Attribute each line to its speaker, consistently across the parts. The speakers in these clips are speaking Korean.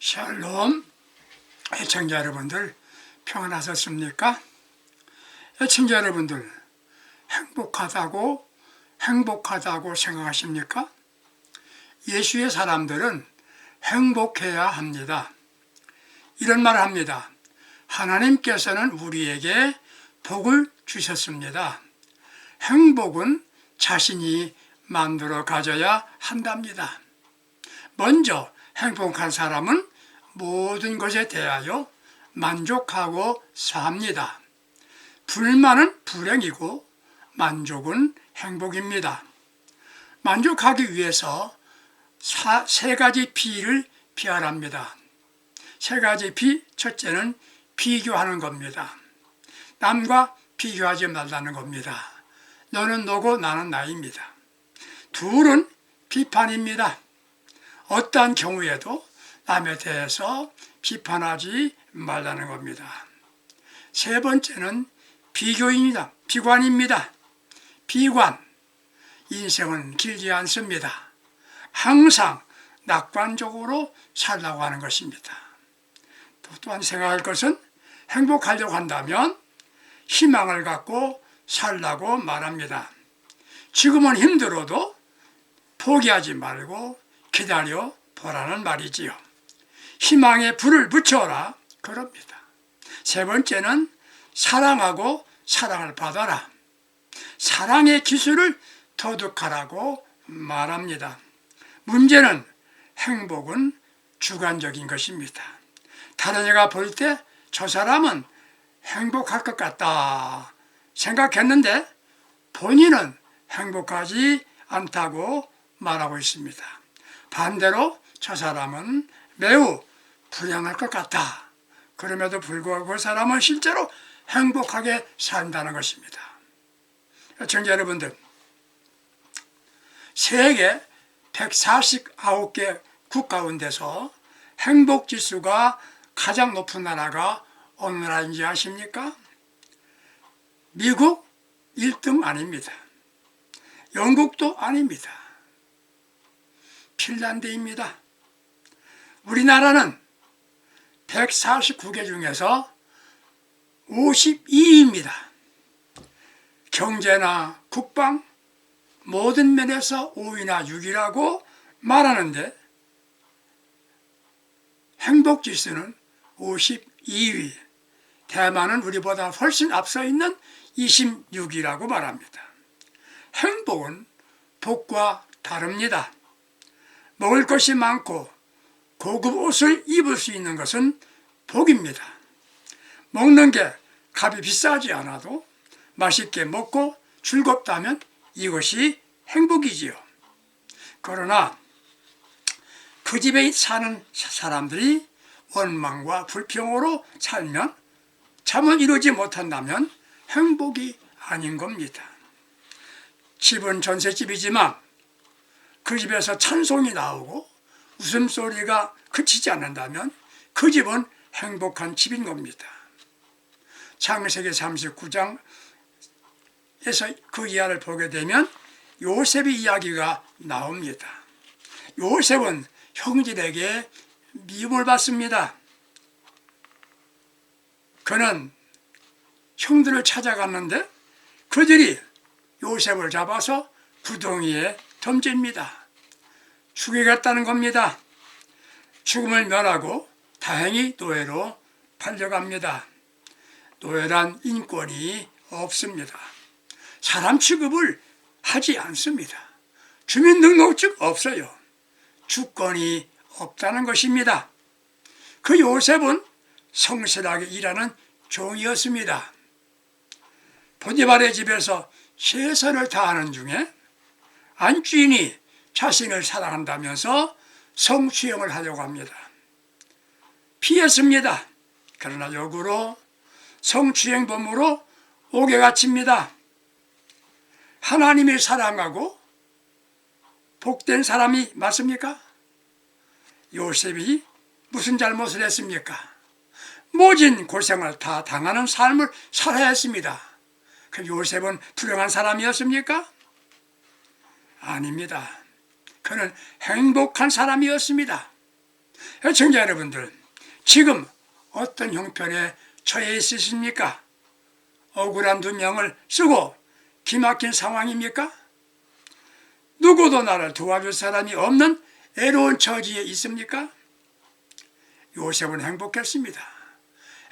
Speaker 1: 샬롬 애청자 여러분들 평안하셨습니까? 애청자 여러분들 행복하다고 행복하다고 생각하십니까? 예수의 사람들은 행복해야 합니다. 이런 말을 합니다. 하나님께서는 우리에게 복을 주셨습니다. 행복은 자신이 만들어 가져야 한답니다. 먼저 행복한 사람은 모든 것에 대하여 만족하고 삽니다. 불만은 불행이고 만족은 행복입니다. 만족하기 위해서 사, 세 가지 비를 피하랍니다. 세 가지 비, 첫째는 비교하는 겁니다. 남과 비교하지 말라는 겁니다. 너는 너고 나는 나입니다. 둘은 비판입니다. 어떠한 경우에도 남에 대해서 비판하지 말라는 겁니다. 세 번째는 비교입니다. 비관입니다. 비관. 인생은 길지 않습니다. 항상 낙관적으로 살라고 하는 것입니다. 또 또한 생각할 것은 행복하려고 한다면 희망을 갖고 살라고 말합니다. 지금은 힘들어도 포기하지 말고 기다려 보라는 말이지요. 희망에 불을 붙여라. 그럽니다. 세 번째는 사랑하고 사랑을 받아라. 사랑의 기술을 터득하라고 말합니다. 문제는 행복은 주관적인 것입니다. 다른 이가 볼 때 저 사람은 행복할 것 같다 생각했는데 본인은 행복하지 않다고 말하고 있습니다. 반대로 저 사람은 매우 불행할 것 같다. 그럼에도 불구하고 그 사람은 실제로 행복하게 산다는 것입니다. 청자 여러분들, 세계 149개 국 가운데서 행복 지수가 가장 높은 나라가 어느 나라인지 아십니까? 미국 1등 아닙니다. 영국도 아닙니다. 핀란드입니다. 우리나라는 149개 중에서 52위입니다. 경제나 국방 모든 면에서 5위나 6위라고 말하는데 행복 지수는 52위. 대만은 우리보다 훨씬 앞서 있는 26위라고 말합니다. 행복은 복과 다릅니다. 먹을 것이 많고 고급 옷을 입을 수 있는 것은 복입니다. 먹는 게 값이 비싸지 않아도 맛있게 먹고 즐겁다면 이것이 행복이지요. 그러나 그 집에 사는 사람들이 원망과 불평으로 살면 잠을 이루지 못한다면 행복이 아닌 겁니다. 집은 전셋집이지만 그 집에서 찬송이 나오고 웃음소리가 그치지 않는다면 그 집은 행복한 집인 겁니다. 창세기 39장에서 그 이야를 보게 되면 요셉의 이야기가 나옵니다. 요셉은 형들에게 미움을 받습니다. 그는 형들을 찾아갔는데 그들이 요셉을 잡아서 구덩이에 던집니다. 죽이겠다는 겁니다. 죽음을 면하고 다행히 노예로 팔려갑니다. 노예란 인권이 없습니다. 사람 취급을 하지 않습니다. 주민등록증 없어요. 주권이 없다는 것입니다. 그 요셉은 성실하게 일하는 종이었습니다. 보디발의 집에서 최선을 다하는 중에 안주인이 자신을 사랑한다면서 성추행을 하려고 합니다. 피했습니다. 그러나 역으로 성추행범으로 옥에 갇힙니다. 하나님이 사랑하고 복된 사람이 맞습니까? 요셉이 무슨 잘못을 했습니까? 모진 고생을 다 당하는 삶을 살아야 했습니다. 그 요셉은 불행한 사람이었습니까? 아닙니다. 그는 행복한 사람이었습니다. 애청자 여러분들, 지금 어떤 형편에 처해 있으십니까? 억울한 두 명을 쓰고 기막힌 상황입니까? 누구도 나를 도와줄 사람이 없는 애로운 처지에 있습니까? 요셉은 행복했습니다.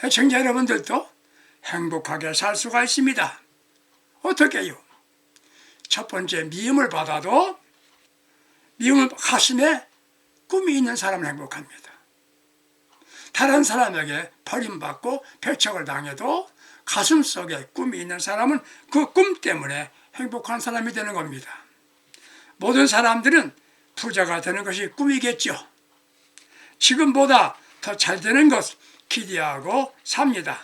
Speaker 1: 애청자 여러분들도 행복하게 살 수가 있습니다. 어떻게요? 첫 번째 미움을 받아도 미움을 가슴에 꿈이 있는 사람은 행복합니다. 다른 사람에게 버림받고 배척을 당해도 가슴 속에 꿈이 있는 사람은 그 꿈 때문에 행복한 사람이 되는 겁니다. 모든 사람들은 부자가 되는 것이 꿈이겠죠. 지금보다 더 잘 되는 것 기대하고 삽니다.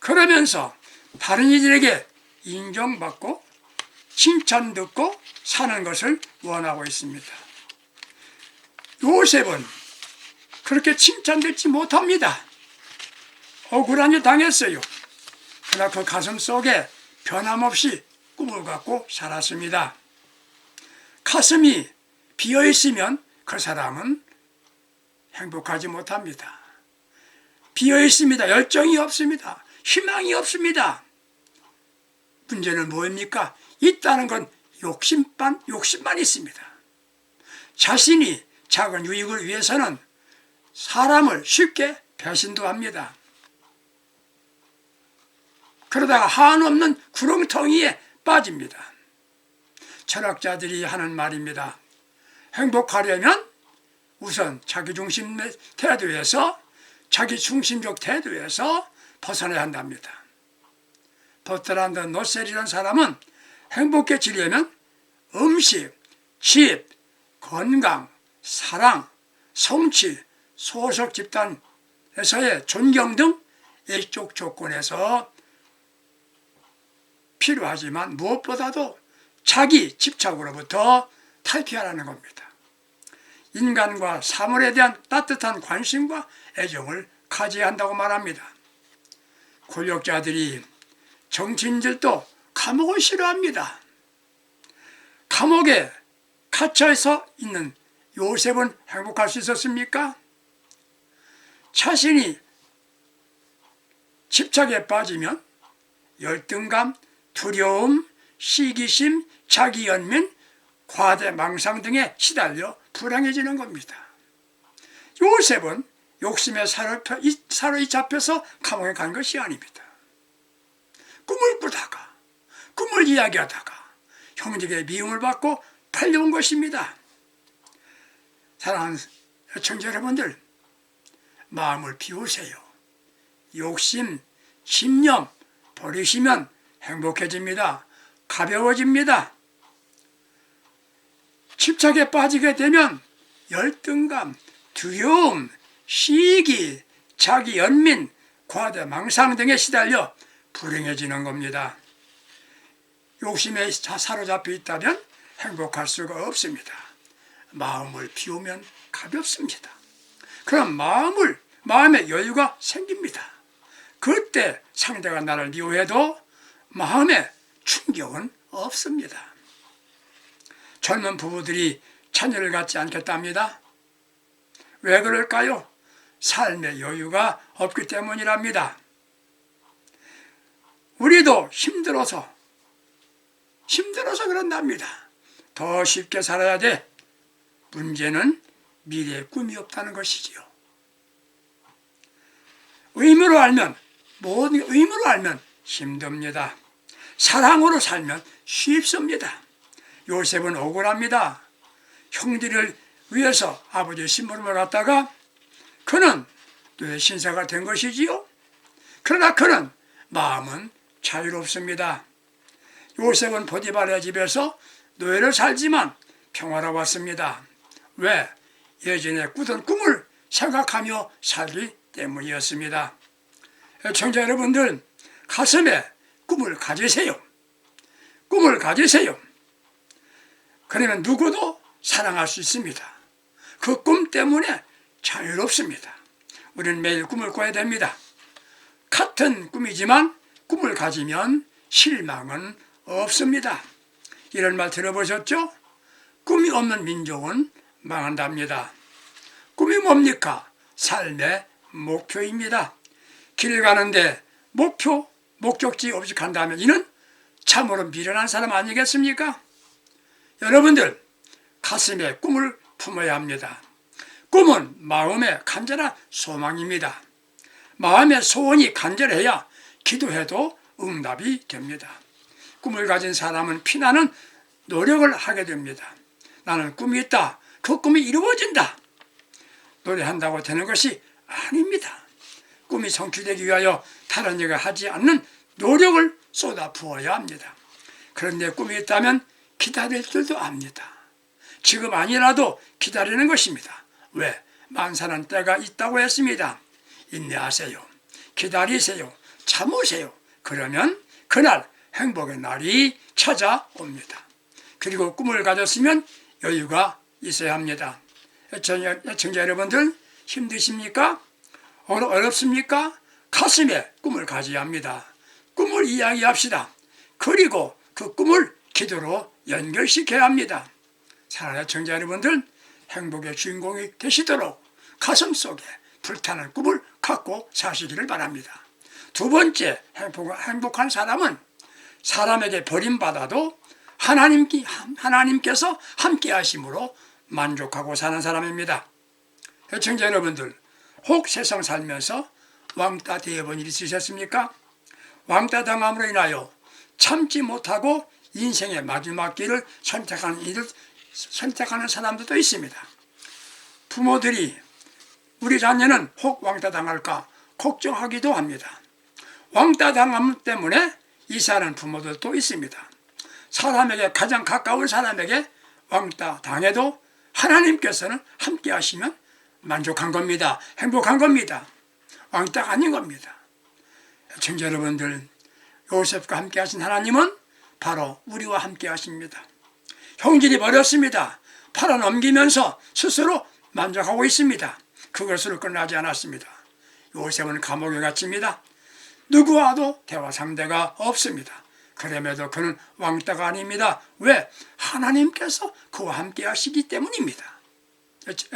Speaker 1: 그러면서 다른 이들에게 인정받고 칭찬 듣고 사는 것을 원하고 있습니다. 요셉은 그렇게 칭찬받지 못합니다. 억울하니 당했어요. 그러나 그 가슴 속에 변함없이 꿈을 갖고 살았습니다. 가슴이 비어 있으면 그 사람은 행복하지 못합니다. 비어 있습니다. 열정이 없습니다. 희망이 없습니다. 문제는 뭐입니까? 있다는 건 욕심만, 욕심만 있습니다. 자신이 작은 유익을 위해서는 사람을 쉽게 배신도 합니다. 그러다가 한없는 구렁텅이에 빠집니다. 철학자들이 하는 말입니다. 행복하려면 우선 자기중심의 태도에서 자기중심적 태도에서 벗어나야 한답니다. 버트란드 노셀이라는 사람은 행복해지려면 음식, 집, 건강, 사랑, 성취, 소속 집단에서의 존경 등 일족 조건에서 필요하지만 무엇보다도 자기 집착으로부터 탈피하라는 겁니다. 인간과 사물에 대한 따뜻한 관심과 애정을 가져야 한다고 말합니다. 권력자들이 정치인들도 감옥을 싫어합니다. 감옥에 갇혀서 있는 요셉은 행복할 수 있었습니까? 자신이 집착에 빠지면 열등감, 두려움, 시기심, 자기연민, 과대망상 등에 시달려 불행해지는 겁니다. 요셉은 욕심에 사로잡혀서 감옥에 간 것이 아닙니다. 꿈을 꾸다가 꿈을 이야기하다가 형제에게 미움을 받고 팔려온 것입니다. 사랑하는 청자 여러분들 마음을 비우세요. 욕심, 집념 버리시면 행복해집니다. 가벼워집니다. 집착에 빠지게 되면 열등감, 두려움, 시기, 자기 연민, 과대 망상 등에 시달려 불행해지는 겁니다. 욕심에 사로잡혀 있다면 행복할 수가 없습니다. 마음을 비우면 가볍습니다. 그럼 마음을 마음의 여유가 생깁니다. 그때 상대가 나를 미워해도 마음에 충격은 없습니다. 젊은 부부들이 자녀를 갖지 않겠답니다. 왜 그럴까요? 삶의 여유가 없기 때문이랍니다. 우리도 힘들어서 힘들어서 그런답니다. 더 쉽게 살아야 돼. 문제는 미래의 꿈이 없다는 것이지요. 의무로 알면 모든 의무로 알면 힘듭니다. 사랑으로 살면 쉽습니다. 요셉은 억울합니다. 형들을 위해서 아버지의 심부름을 갖다가 그는 뇌 신사가 된 것이지요. 그러나 그는 마음은 자유롭습니다. 요셉은 보디발의 집에서 노예를 살지만 평화로웠습니다. 왜? 예전에 꾸던 꿈을 생각하며 살기 때문이었습니다. 청자 여러분들 가슴에 꿈을 가지세요. 꿈을 가지세요. 그러면 누구도 사랑할 수 있습니다. 그 꿈 때문에 자유롭습니다. 우리는 매일 꿈을 꿔야 됩니다. 같은 꿈이지만 꿈을 가지면 실망은 없습니다. 이런 말 들어보셨죠? 꿈이 없는 민족은 망한답니다. 꿈이 뭡니까? 삶의 목표입니다. 길 가는데 목표, 목적지 없이 간다면 이는 참으로 미련한 사람 아니겠습니까? 여러분들 가슴에 꿈을 품어야 합니다. 꿈은 마음의 간절한 소망입니다. 마음의 소원이 간절해야 기도해도 응답이 됩니다. 꿈을 가진 사람은 피나는 노력을 하게 됩니다. 나는 꿈이 있다. 그 꿈이 이루어진다. 노래한다고 되는 것이 아닙니다. 꿈이 성취되기 위하여 다른 일을 하지 않는 노력을 쏟아 부어야 합니다. 그런데 꿈이 있다면 기다릴 줄도 압니다. 지금 아니라도 기다리는 것입니다. 왜? 만사는 때가 있다고 했습니다. 인내하세요. 기다리세요. 참으세요. 그러면 그날 행복의 날이 찾아옵니다. 그리고 꿈을 가졌으면 여유가 있어야 합니다. 청자 여러분들 힘드십니까? 어렵습니까? 가슴에 꿈을 가져야 합니다. 꿈을 이야기합시다. 그리고 그 꿈을 기도로 연결시켜야 합니다. 사랑하는 청자 여러분들 행복의 주인공이 되시도록 가슴 속에 불타는 꿈을 갖고 사시기를 바랍니다. 두 번째 행복한 사람은 사람에게 버림받아도 하나님, 하나님께서 함께 하심으로 만족하고 사는 사람입니다. 청자 여러분들, 혹 세상 살면서 왕따 되어본 일 있으셨습니까? 왕따 당함으로 인하여 참지 못하고 인생의 마지막 길을 선택하는 일을 선택하는 사람들도 있습니다. 부모들이 우리 자녀는 혹 왕따 당할까 걱정하기도 합니다. 왕따 당함 때문에 이사하는 부모들도 있습니다. 사람에게 가장 가까운 사람에게 왕따 당해도 하나님께서는 함께 하시면 만족한 겁니다. 행복한 겁니다. 왕따가 아닌 겁니다. 청자 여러분들, 요셉과 함께 하신 하나님은 바로 우리와 함께 하십니다. 형질이 버렸습니다. 팔아 넘기면서 스스로 만족하고 있습니다. 그것으로 끝나지 않았습니다. 요셉은 감옥에 갇힙니다. 누구와도 대화 상대가 없습니다. 그럼에도 그는 왕따가 아닙니다. 왜? 하나님께서 그와 함께 하시기 때문입니다.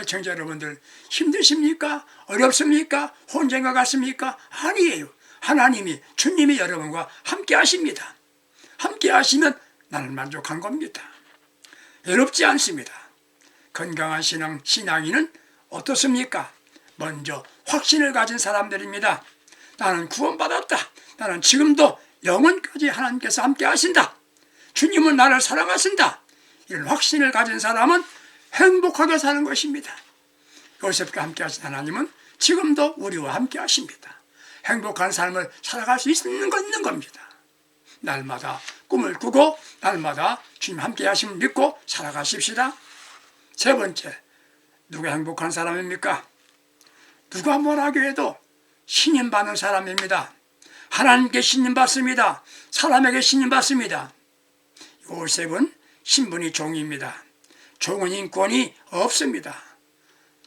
Speaker 1: 청자 여러분들 힘드십니까? 어렵습니까? 혼자인 것 같습니까? 아니에요. 하나님이 주님이 여러분과 함께 하십니다. 함께 하시면 나는 만족한 겁니다. 외롭지 않습니다. 건강한 신앙, 신앙인은 어떻습니까? 먼저 확신을 가진 사람들입니다. 나는 구원받았다. 나는 지금도 영원까지 하나님께서 함께 하신다. 주님은 나를 사랑하신다. 이런 확신을 가진 사람은 행복하게 사는 것입니다. 요셉과 함께 하신 하나님은 지금도 우리와 함께 하십니다. 행복한 삶을 살아갈 수 있는 건 있는 겁니다. 날마다 꿈을 꾸고 날마다 주님 함께 하심을 믿고 살아가십시다. 세 번째, 누가 행복한 사람입니까? 누가 뭐라고 해도 신임 받는 사람입니다. 하나님께 신임 받습니다. 사람에게 신임 받습니다. 요셉은 신분이 종입니다. 종은 인권이 없습니다.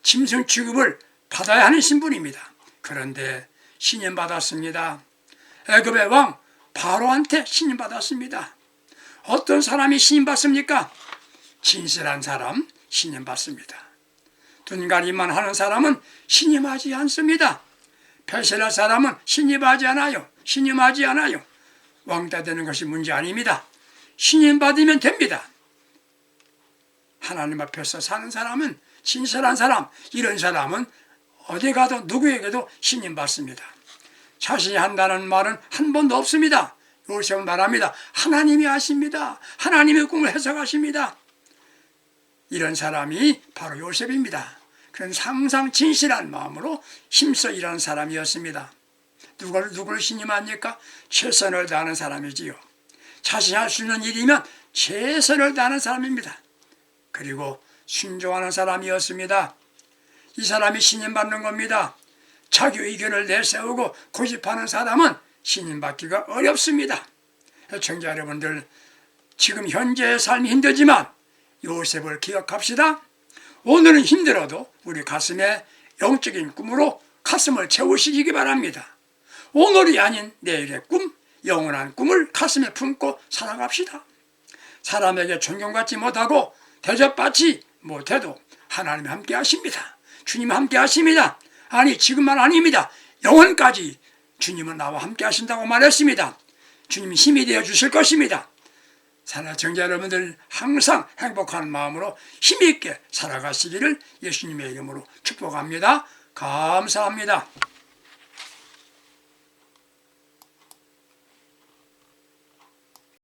Speaker 1: 짐승 취급을 받아야 하는 신분입니다. 그런데 신임 받았습니다. 애굽의 왕 바로한테 신임 받았습니다. 어떤 사람이 신임 받습니까? 진실한 사람 신임 받습니다. 둔가리만 하는 사람은 신임하지 않습니다. 폐쇄할 사람은 신임하지 않아요. 신임하지 않아요. 왕따 되는 것이 문제 아닙니다. 신임 받으면 됩니다. 하나님 앞에서 사는 사람은 진실한 사람, 이런 사람은 어디 가도 누구에게도 신임 받습니다. 자신이 한다는 말은 한 번도 없습니다. 요셉은 말합니다. 하나님이 하십니다. 하나님의 꿈을 해석하십니다. 이런 사람이 바로 요셉입니다. 그런 상상 진실한 마음으로 힘써 일하는 사람이었습니다. 누굴, 누굴 신임합니까? 최선을 다하는 사람이지요. 자신이 할 수 있는 일이면 최선을 다하는 사람입니다. 그리고 순종하는 사람이었습니다. 이 사람이 신임받는 겁니다. 자기 의견을 내세우고 고집하는 사람은 신임받기가 어렵습니다. 청자 여러분들, 지금 현재의 삶이 힘들지만 요셉을 기억합시다. 오늘은 힘들어도 우리 가슴에 영적인 꿈으로 가슴을 채우시기 바랍니다. 오늘이 아닌 내일의 꿈, 영원한 꿈을 가슴에 품고 살아갑시다. 사람에게 존경받지 못하고 대접받지 못해도 하나님이 함께 하십니다. 주님 함께 하십니다. 아니 지금만 아닙니다. 영원까지 주님은 나와 함께 하신다고 말했습니다. 주님이 힘이 되어 주실 것입니다. 사랑 정자 여러분들 항상 행복한 마음으로 힘있게 살아가시기를 예수님의 이름으로 축복합니다. 감사합니다.